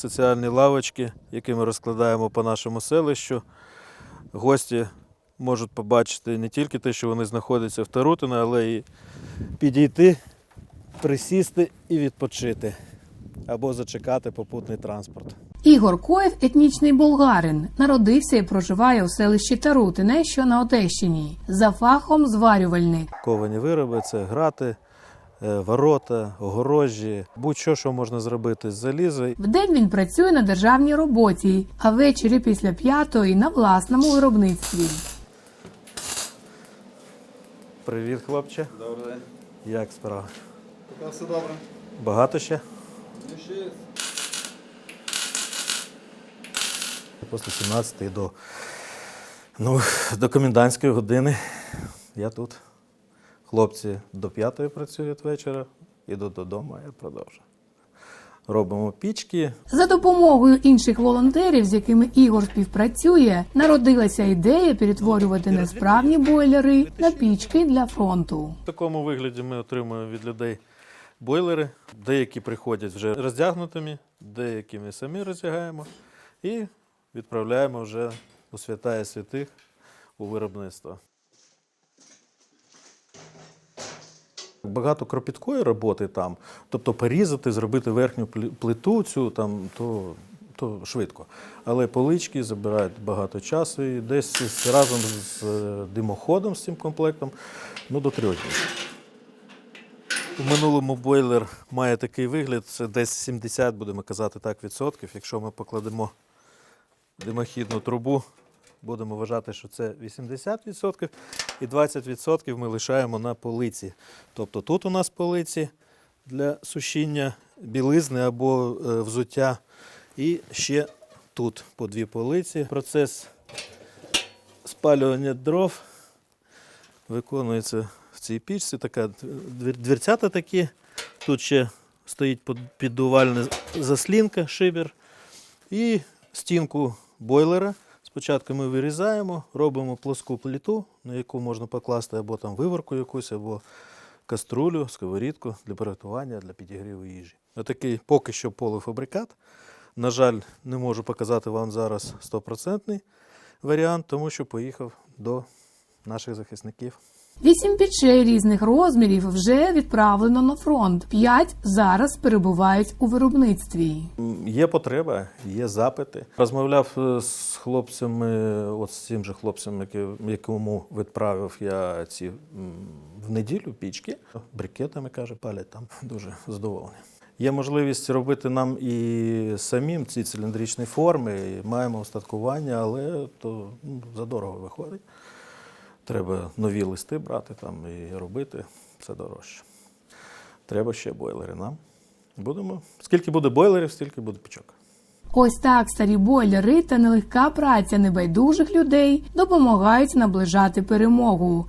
Соціальні лавочки, які ми розкладаємо по нашому селищу. Гості можуть побачити не тільки те, що вони знаходяться в Тарутино, але і підійти, присісти і відпочити або зачекати попутний транспорт. Ігор Коєв етнічний болгарин. Народився і проживає у селищі Тарутине, що на Одещині. За фахом зварювальник. Ковані вироби це грати, ворота, огорожі, будь-що, що можна зробити з заліза. Вдень він працює на державній роботі, а ввечері після п'ятої на власному виробництві. Привіт, хлопче. Добрий день. Як справа? Поки все добре. Багато ще? Ну, ще є. Після 17 до, ну, до комендантської години я тут. Хлопці до 5 працюють вечора, іду додому, а я продовжую. Робимо пічки. За допомогою інших волонтерів, з якими Ігор співпрацює, народилася ідея перетворювати несправні бойлери на пічки для фронту. В такому вигляді ми отримуємо від людей бойлери. Деякі приходять вже роздягнутими, деякі ми самі роздягаємо і відправляємо вже у святая святих у виробництво. Багато кропіткої роботи там, тобто порізати, зробити верхню плиту цю там, то, то швидко. Але полички забирають багато часу і десь разом з е, димоходом з цим комплектом ну, до трьох днів. У минулому бойлер має такий вигляд, це десь 70, будемо казати так, відсотків. Якщо ми покладемо димохідну трубу, будемо вважати, що це 80%, і 20% ми лишаємо на полиці. Тобто тут у нас полиці для сушіння білизни або е, взуття, і ще тут по дві полиці. Процес спалювання дров виконується в цій пічці. Така дверцята такі. Тут ще стоїть піддувальна заслінка, шибер. І стінку бойлера. Спочатку ми вирізаємо, робимо плоску плиту, на яку можна покласти або там виварку якусь, або каструлю, сковорідку для приготування, для підігріву їжі. Отакий поки що полуфабрикат. На жаль, не можу показати вам зараз стопроцентний варіант, тому що поїхав до наших захисників. Вісім пічей різних розмірів вже відправлено на фронт. П'ять зараз перебувають у виробництві. Є потреба, є запити. Розмовляв е, з хлопцями, от з цим же хлопцем, якому відправив я ці в неділю пічки. Брикетами каже, палять там дуже задоволені. Є можливість робити нам і самим ці циліндричні форми, маємо устаткування, але то ну, задорого виходить. Треба нові листи брати там і робити, все дорожче. Треба ще бойлери нам. Будемо. Скільки буде бойлерів, стільки буде пічок. Ось так старі бойлери та нелегка праця небайдужих людей допомагають наближати перемогу.